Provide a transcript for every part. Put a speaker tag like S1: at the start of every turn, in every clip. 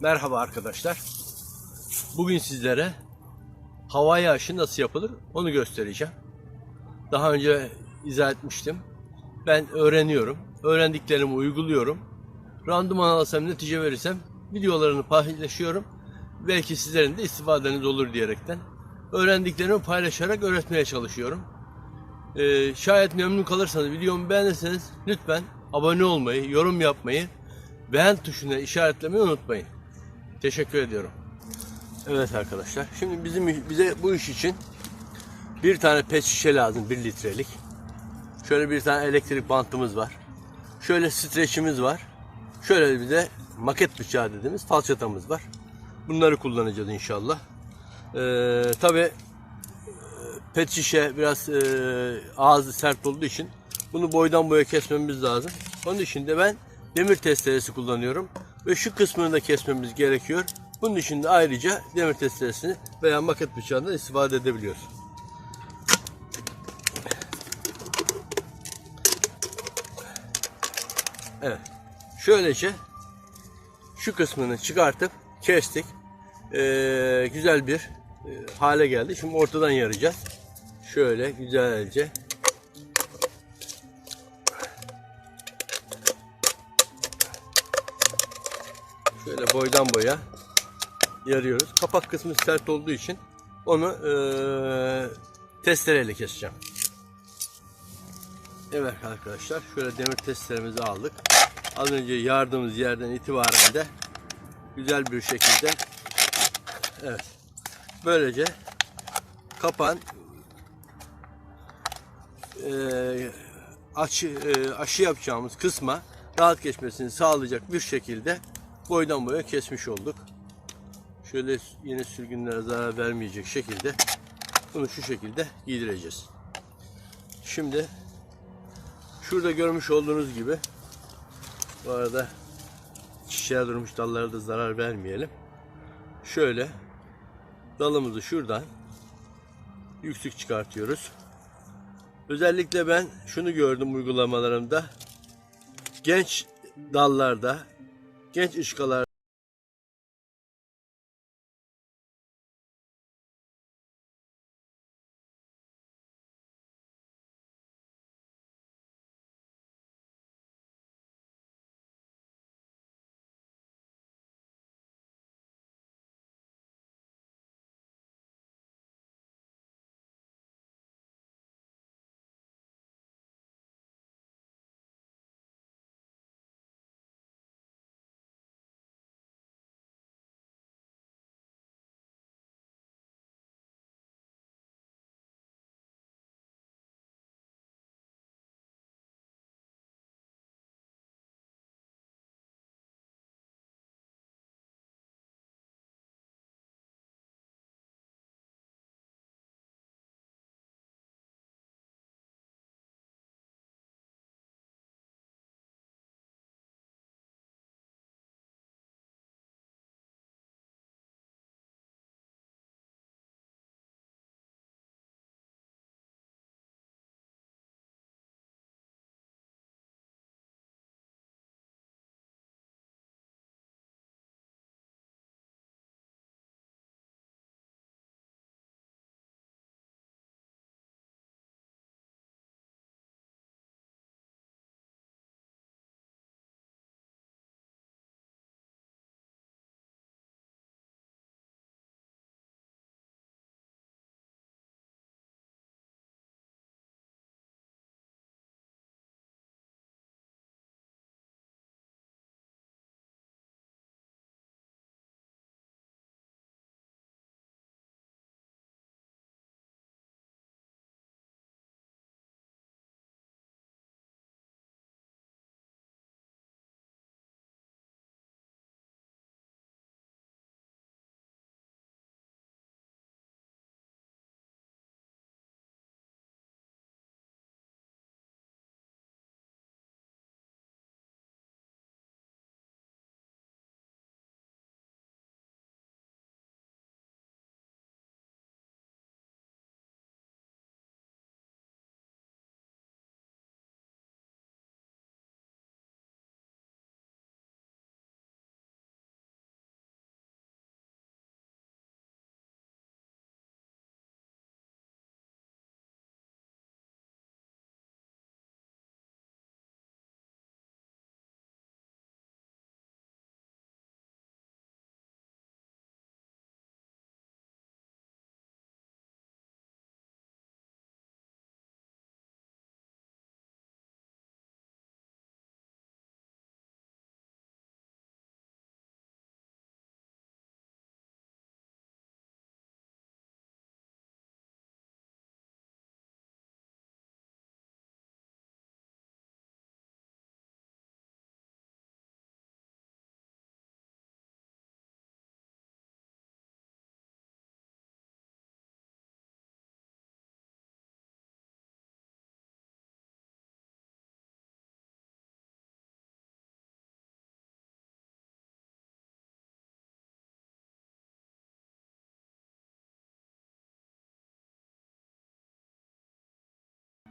S1: Merhaba arkadaşlar. Bugün sizlere havai aşı nasıl yapılır onu göstereceğim. Daha önce izah etmiştim. Ben öğreniyorum. Öğrendiklerimi uyguluyorum. Randıman alasam netice verirsem videolarını paylaşıyorum. Belki sizlerin de istifadeniz olur diyerekten. Öğrendiklerimi paylaşarak öğretmeye çalışıyorum. Ee, şayet memnun kalırsanız videomu beğenirseniz lütfen abone olmayı, yorum yapmayı, beğen tuşuna işaretlemeyi unutmayın. Teşekkür ediyorum. Evet arkadaşlar. Şimdi bizim bize bu iş için bir tane pet şişe lazım, bir litrelik. Şöyle bir tane elektrik bantımız var. Şöyle streçimiz var. Şöyle bir de maket bıçağı dediğimiz falçatamız var. Bunları kullanacağız inşallah. Ee, Tabi pet şişe biraz e, ağzı sert olduğu için bunu boydan boya kesmemiz lazım. Onun için de ben demir testeresi kullanıyorum ve şu kısmını da kesmemiz gerekiyor. Bunun için de ayrıca demir testeresini veya maket bıçağından istifade edebiliyoruz. Evet. Şöylece şu kısmını çıkartıp kestik. Ee, güzel bir e, hale geldi. Şimdi ortadan yaracağız. Şöyle güzelce boydan boya yarıyoruz. Kapak kısmı sert olduğu için onu eee testereyle keseceğim. Evet arkadaşlar şöyle demir testeremizi aldık. Az önce yardığımız yerden itibaren de güzel bir şekilde evet böylece kapan eee açı, eee, aşı yapacağımız kısma rahat geçmesini sağlayacak bir şekilde boydan boya kesmiş olduk. Şöyle yine sürgünlere zarar vermeyecek şekilde bunu şu şekilde giydireceğiz. Şimdi şurada görmüş olduğunuz gibi bu arada çiçeğe durmuş dallara da zarar vermeyelim. Şöyle dalımızı şuradan yüksek çıkartıyoruz. Özellikle ben şunu gördüm uygulamalarımda. Genç dallarda, genç ışkalar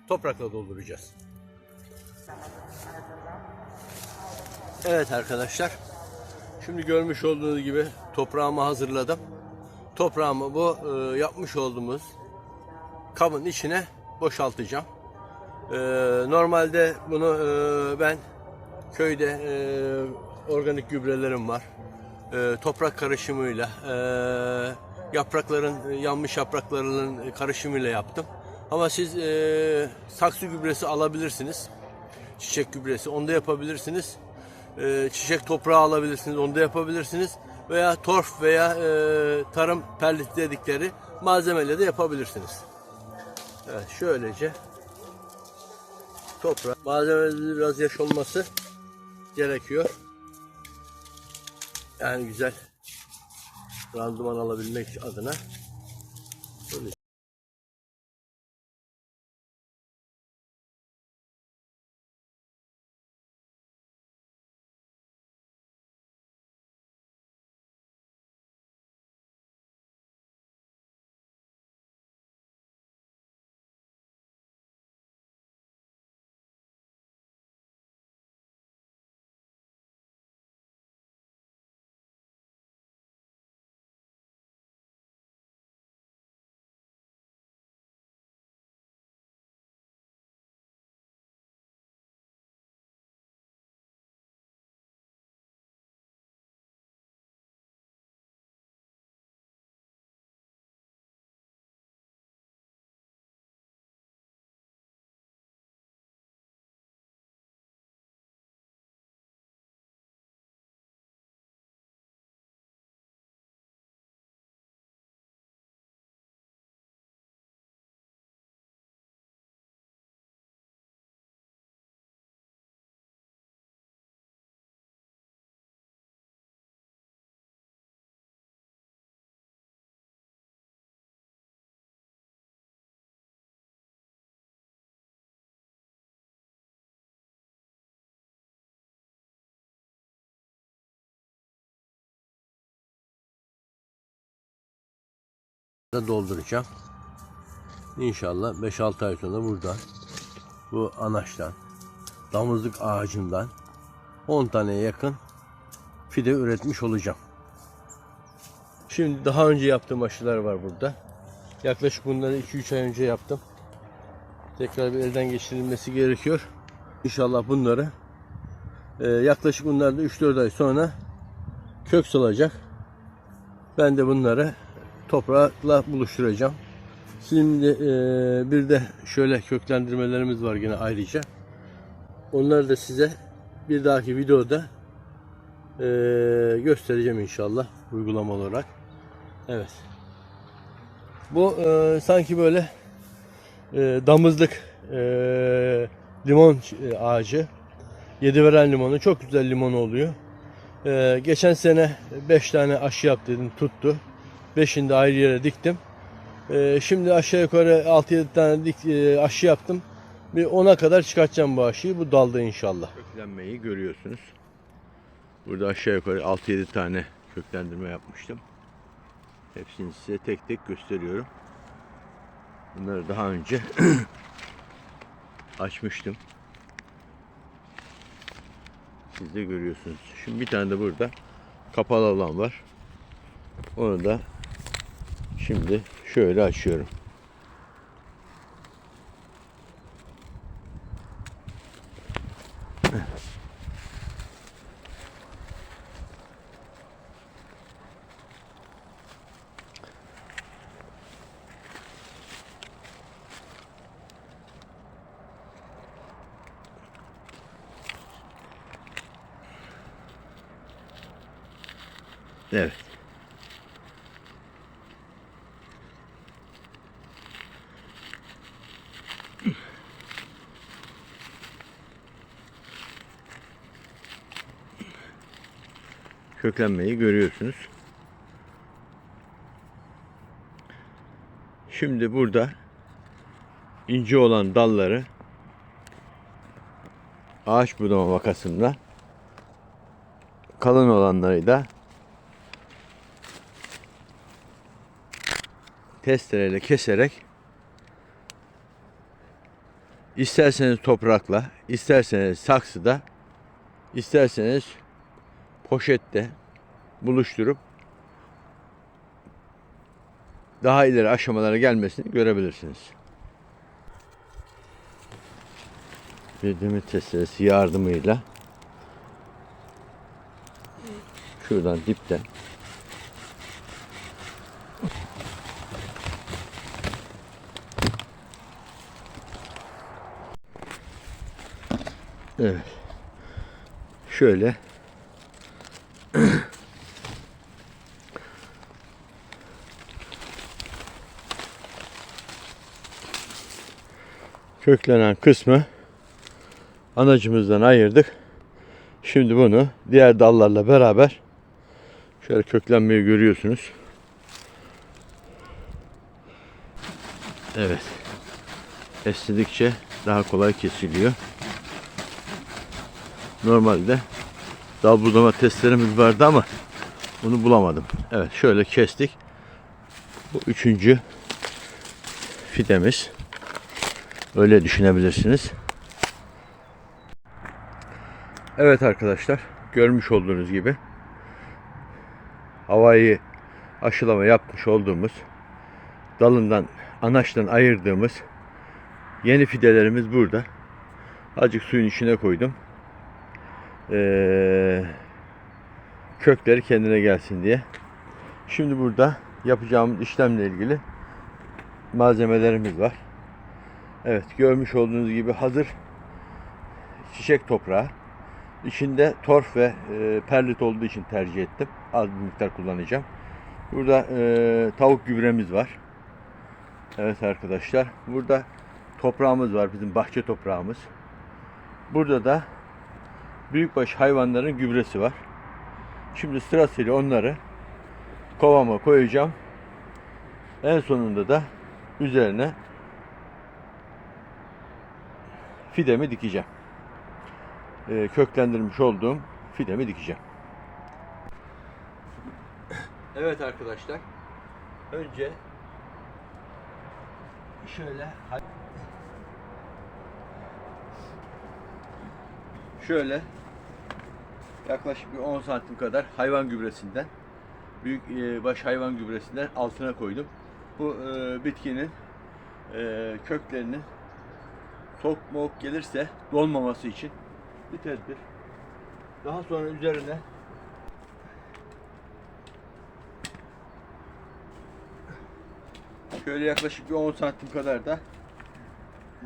S1: toprakla dolduracağız. Evet arkadaşlar. Şimdi görmüş olduğunuz gibi toprağımı hazırladım. Toprağımı bu e, yapmış olduğumuz kabın içine boşaltacağım. E, normalde bunu e, ben köyde organik gübrelerim var. Toprak karışımıyla yaprakların yanmış yapraklarının karışımıyla yaptım. Ama siz e, saksı gübresi alabilirsiniz. Çiçek gübresi onu da yapabilirsiniz. E, çiçek toprağı alabilirsiniz onu da yapabilirsiniz. Veya torf veya e, tarım perlit dedikleri malzemeyle de yapabilirsiniz. Evet şöylece toprak malzemede biraz yaş olması gerekiyor. Yani güzel randıman alabilmek adına. Da dolduracağım. İnşallah 5-6 ay sonra buradan bu anaçtan damızlık ağacından 10 taneye yakın fide üretmiş olacağım. Şimdi daha önce yaptığım aşılar var burada. Yaklaşık bunları 2-3 ay önce yaptım. Tekrar bir elden geçirilmesi gerekiyor. İnşallah bunları e, yaklaşık bunlar da 3-4 ay sonra kök salacak. Ben de bunları toprakla buluşturacağım. Şimdi e, bir de şöyle köklendirmelerimiz var yine ayrıca. Onları da size bir dahaki videoda e, göstereceğim inşallah uygulama olarak. Evet. Bu e, sanki böyle e, damızlık e, limon e, ağacı. Yedi veren limonu çok güzel limon oluyor. E, geçen sene 5 tane aşı yap dedim tuttu. Beşini de ayrı yere diktim. Ee, şimdi aşağı yukarı 6-7 tane dik, e, aşı yaptım. Bir 10'a kadar çıkartacağım bu aşıyı. Bu dalda inşallah. Köklenmeyi görüyorsunuz. Burada aşağı yukarı 6-7 tane köklendirme yapmıştım. Hepsini size tek tek gösteriyorum. Bunları daha önce açmıştım. Siz de görüyorsunuz. Şimdi bir tane de burada kapalı alan var. Onu da Şimdi şöyle açıyorum. Evet. Köklenmeyi görüyorsunuz. Şimdi burada ince olan dalları ağaç budama makasında kalın olanları da testereyle keserek
S2: isterseniz toprakla, isterseniz saksıda, isterseniz poşette buluşturup daha ileri aşamalara gelmesini görebilirsiniz. Bir demir testeresi yardımıyla şuradan dipten Evet. Şöyle köklenen kısmı anacımızdan ayırdık. Şimdi bunu diğer dallarla beraber şöyle köklenmeyi görüyorsunuz. Evet. Esnedikçe daha kolay kesiliyor. Normalde dal budama testlerimiz vardı ama bunu bulamadım. Evet şöyle kestik. Bu üçüncü fidemiz. Öyle düşünebilirsiniz. Evet arkadaşlar görmüş olduğunuz gibi havayı aşılama yapmış olduğumuz dalından anaçtan ayırdığımız yeni fidelerimiz burada. Azıcık suyun içine koydum. Ee, kökleri kendine gelsin diye. Şimdi burada yapacağımız işlemle ilgili malzemelerimiz var. Evet görmüş olduğunuz gibi hazır çiçek toprağı. İçinde torf ve e, perlit olduğu için tercih ettim. Az bir miktar kullanacağım. Burada e, tavuk gübremiz var. Evet arkadaşlar. Burada toprağımız var. Bizim bahçe toprağımız. Burada da büyükbaş hayvanların gübresi var. Şimdi sırasıyla onları kovama koyacağım. En sonunda da üzerine fidemi dikeceğim. Ee, köklendirmiş olduğum fidemi dikeceğim. Evet arkadaşlar. Önce şöyle şöyle yaklaşık bir 10 santim kadar hayvan gübresinden büyük e, baş hayvan gübresinden altına koydum. Bu e, bitkinin e, köklerinin soğuk moğuk gelirse dolmaması için bir tedbir. Daha sonra üzerine şöyle yaklaşık bir 10 santim kadar da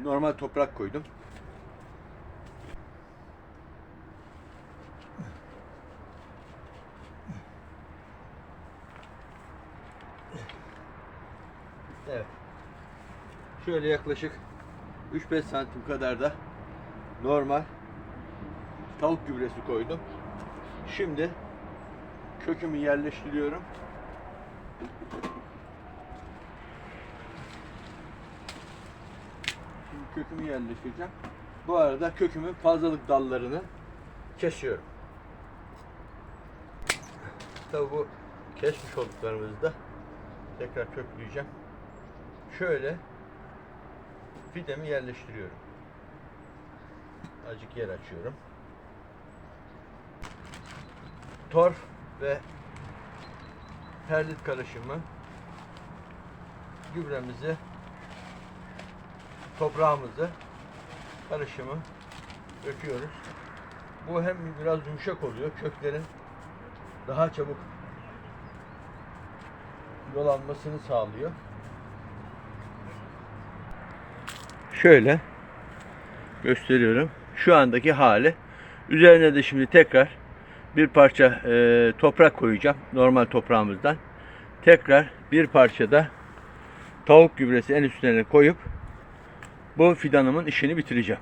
S2: normal toprak koydum. Evet. Şöyle yaklaşık 3-5 santim kadar da normal tavuk gübresi koydum. Şimdi kökümü yerleştiriyorum. Şimdi kökümü yerleştireceğim. Bu arada kökümün fazlalık dallarını kesiyorum. Tabi bu kesmiş olduklarımızı da tekrar kökleyeceğim. Şöyle fidemi yerleştiriyorum. Azıcık yer açıyorum. Torf ve perlit karışımı gübremizi toprağımızı karışımı döküyoruz. Bu hem biraz yumuşak oluyor. Köklerin daha çabuk yol almasını sağlıyor. Şöyle gösteriyorum. Şu andaki hali. Üzerine de şimdi tekrar bir parça e, toprak koyacağım. Normal toprağımızdan. Tekrar bir parça da tavuk gübresi en üstüne koyup bu fidanımın işini bitireceğim.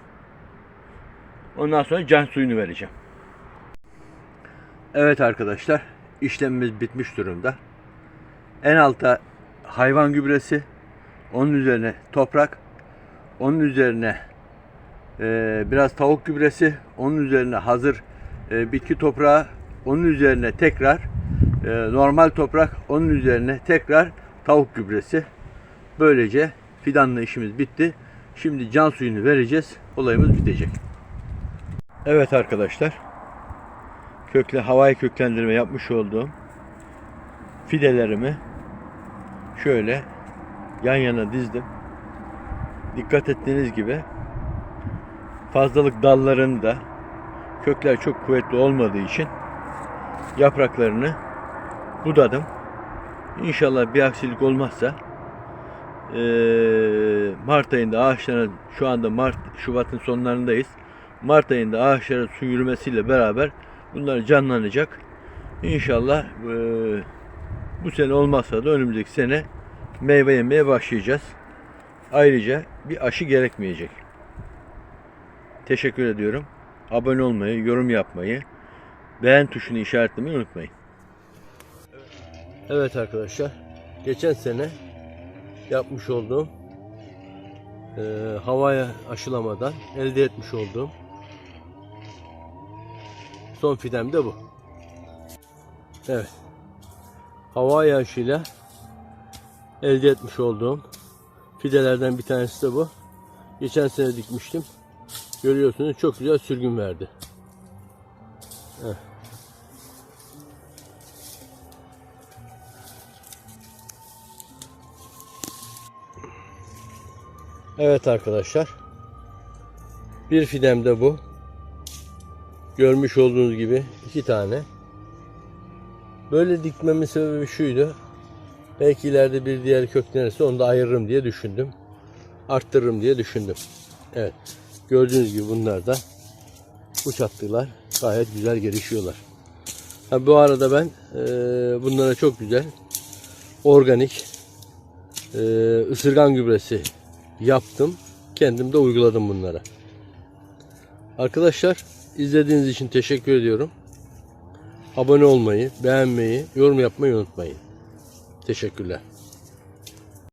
S2: Ondan sonra can suyunu vereceğim. Evet arkadaşlar işlemimiz bitmiş durumda. En alta hayvan gübresi, onun üzerine toprak, onun üzerine e, biraz tavuk gübresi, onun üzerine hazır e, bitki toprağı, onun üzerine tekrar e, normal toprak, onun üzerine tekrar tavuk gübresi. Böylece fidanlı işimiz bitti.
S1: Şimdi can suyunu vereceğiz. Olayımız bitecek. Evet arkadaşlar. Kökle havai köklendirme yapmış olduğum fidelerimi şöyle yan yana dizdim. Dikkat ettiğiniz gibi fazlalık dallarında kökler çok kuvvetli olmadığı için yapraklarını budadım. İnşallah bir aksilik olmazsa Mart ayında ağaçların şu anda Mart Şubat'ın sonlarındayız. Mart ayında ağaçların su yürümesiyle beraber bunlar canlanacak. İnşallah bu sene olmazsa da önümüzdeki sene meyve yemeye başlayacağız. Ayrıca bir aşı gerekmeyecek. Teşekkür ediyorum. Abone olmayı, yorum yapmayı, beğen tuşunu işaretlemeyi unutmayın. Evet arkadaşlar, geçen sene yapmış olduğum eee, havaya aşılamadan elde etmiş olduğum son fidem de bu. Evet. Havaya aşıyla elde etmiş olduğum fidelerden bir tanesi de bu. Geçen sene dikmiştim. Görüyorsunuz çok güzel sürgün verdi. Heh. Evet arkadaşlar. Bir fidem de bu. Görmüş olduğunuz gibi iki tane. Böyle dikmemin sebebi şuydu. Belki ileride bir diğer köklenirse onu da ayırırım diye düşündüm. Arttırırım diye düşündüm. Evet. Gördüğünüz gibi bunlar da uç attılar. Gayet güzel gelişiyorlar. Ha, bu arada ben e, bunlara çok güzel organik e, ısırgan gübresi yaptım. Kendim de uyguladım bunlara. Arkadaşlar izlediğiniz için teşekkür ediyorum. Abone olmayı, beğenmeyi, yorum yapmayı unutmayın. Teşekkürler.